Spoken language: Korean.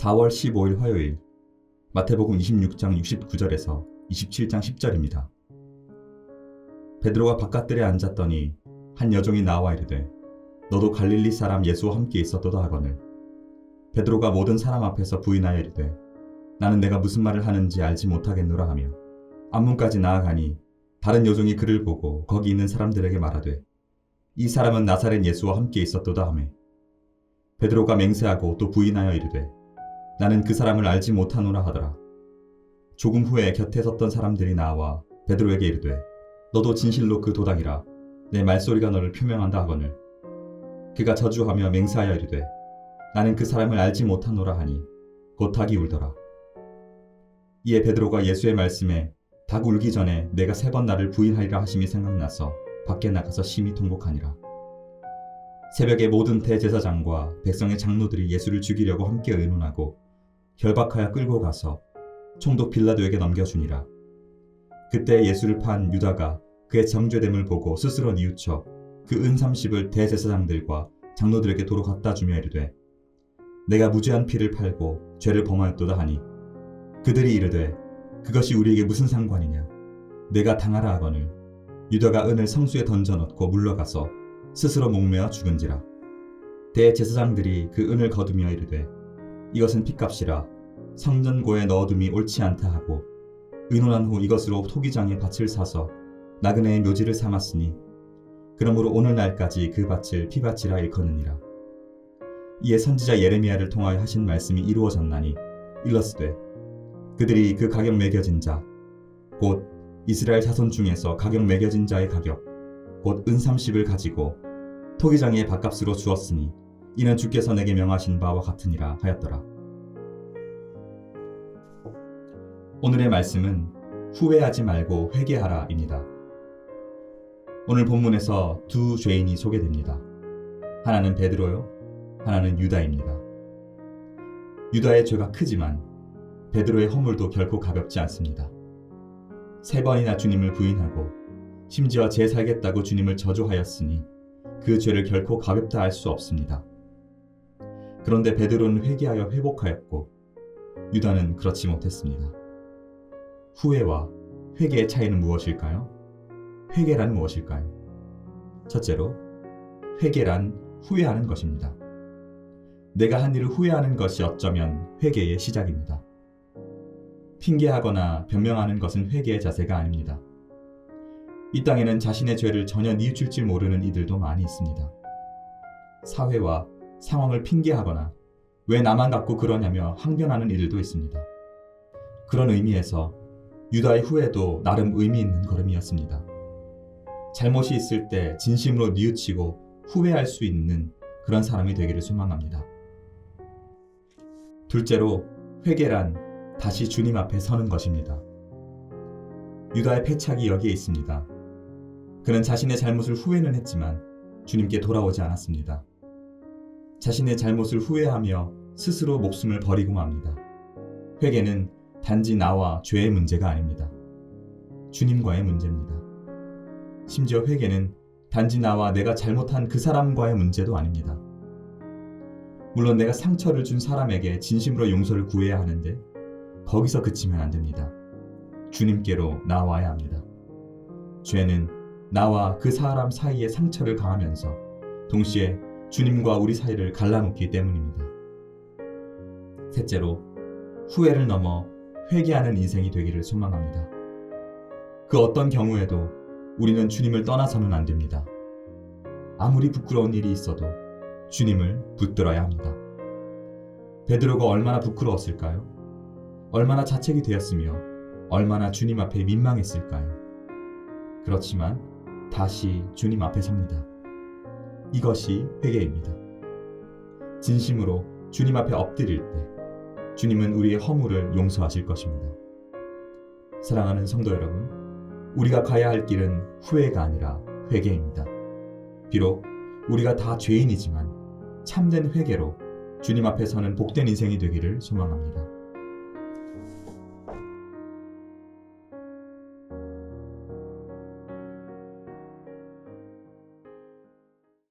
4월 15일 화요일 마태복음 26장 69절에서 27장 10절입니다. 베드로가 바깥들에 앉았더니 한 여종이 나와 이르되 너도 갈릴리 사람 예수와 함께 있었도다 하거늘 베드로가 모든 사람 앞에서 부인하여 이르되 나는 내가 무슨 말을 하는지 알지 못하겠노라 하며 앞문까지 나아가니 다른 여종이 그를 보고 거기 있는 사람들에게 말하되 이 사람은 나사렛 예수와 함께 있었도다 하며 베드로가 맹세하고 또 부인하여 이르되 나는 그 사람을 알지 못하노라 하더라. 조금 후에 곁에 섰던 사람들이 나와 베드로에게 이르되 너도 진실로 그 도당이라 내 말소리가 너를 표명한다 하거늘 그가 저주하며 맹세하여 이르되 나는 그 사람을 알지 못하노라 하니 곧 닭이 울더라. 이에 베드로가 예수의 말씀에 닭 울기 전에 내가 세 번 나를 부인하리라 하심이 생각나서 밖에 나가서 심히 통곡하니라. 새벽에 모든 대제사장과 백성의 장로들이 예수를 죽이려고 함께 의논하고 결박하여 끌고 가서 총독 빌라도에게 넘겨주니라. 그때 예수를 판 유다가 그의 정죄됨을 보고 스스로 뉘우쳐 그은 30을 대제사장들과 장로들에게 도로 갖다 주며 이르되 내가 무죄한 피를 팔고 죄를 범하였도다 하니 그들이 이르되 그것이 우리에게 무슨 상관이냐 내가 당하라 하거늘 유다가 은을 성수에 던져 넣고 물러가서 스스로 목매어 죽은지라 대제사장들이 그 은을 거두며 이르되 이것은 핏값이라 성전고에 넣어둠이 옳지 않다 하고 의논한 후 이것으로 토기장에 밭을 사서 나그네의 묘지를 삼았으니 그러므로 오늘날까지 그 밭을 피밭이라 일컫느니라. 이에 선지자 예레미야를 통하여 하신 말씀이 이루어졌나니 일러스되 그들이 그 가격 매겨진 자 곧 이스라엘 자손 중에서 가격 매겨진 자의 가격 곧은 30을 가지고 토기장의 밥값으로 주었으니 이는 주께서 내게 명하신 바와 같으니라 하였더라. 오늘의 말씀은 후회하지 말고 회개하라입니다. 오늘 본문에서 두 죄인이 소개됩니다. 하나는 베드로요, 하나는 유다입니다. 유다의 죄가 크지만 베드로의 허물도 결코 가볍지 않습니다. 세 번이나 주님을 부인하고 심지어 재 살겠다고 주님을 저주하였으니 그 죄를 결코 가볍다 할 수 없습니다. 그런데 베드로는 회개하여 회복하였고 유다는 그렇지 못했습니다. 후회와 회개의 차이는 무엇일까요? 회개란 무엇일까요? 첫째로 회개란 후회하는 것입니다. 내가 한 일을 후회하는 것이 어쩌면 회개의 시작입니다. 핑계하거나 변명하는 것은 회개의 자세가 아닙니다. 이 땅에는 자신의 죄를 전혀 뉘우칠 줄 모르는 이들도 많이 있습니다. 사회와 상황을 핑계하거나 왜 나만 갖고 그러냐며 항변하는 이들도 있습니다. 그런 의미에서 유다의 후회도 나름 의미 있는 걸음이었습니다. 잘못이 있을 때 진심으로 뉘우치고 후회할 수 있는 그런 사람이 되기를 소망합니다. 둘째로 회개란 다시 주님 앞에 서는 것입니다. 유다의 패착이 여기에 있습니다. 그는 자신의 잘못을 후회는 했지만 주님께 돌아오지 않았습니다. 자신의 잘못을 후회하며 스스로 목숨을 버리고 맙니다. 회개는 단지 나와 죄의 문제가 아닙니다. 주님과의 문제입니다. 심지어 회개는 단지 나와 내가 잘못한 그 사람과의 문제도 아닙니다. 물론 내가 상처를 준 사람에게 진심으로 용서를 구해야 하는데 거기서 그치면 안 됩니다. 주님께로 나와야 합니다. 죄는 나와 그 사람 사이에 상처를 강하면서 동시에 주님과 우리 사이를 갈라놓기 때문입니다. 셋째로 후회를 넘어 회개하는 인생이 되기를 소망합니다. 그 어떤 경우에도 우리는 주님을 떠나서는 안 됩니다. 아무리 부끄러운 일이 있어도 주님을 붙들어야 합니다. 베드로가 얼마나 부끄러웠을까요? 얼마나 자책이 되었으며 얼마나 주님 앞에 민망했을까요? 그렇지만 다시 주님 앞에 섭니다. 이것이 회개입니다. 진심으로 주님 앞에 엎드릴 때 주님은 우리의 허물을 용서하실 것입니다. 사랑하는 성도 여러분, 우리가 가야 할 길은 후회가 아니라 회개입니다. 비록 우리가 다 죄인이지만 참된 회개로 주님 앞에 서는 복된 인생이 되기를 소망합니다.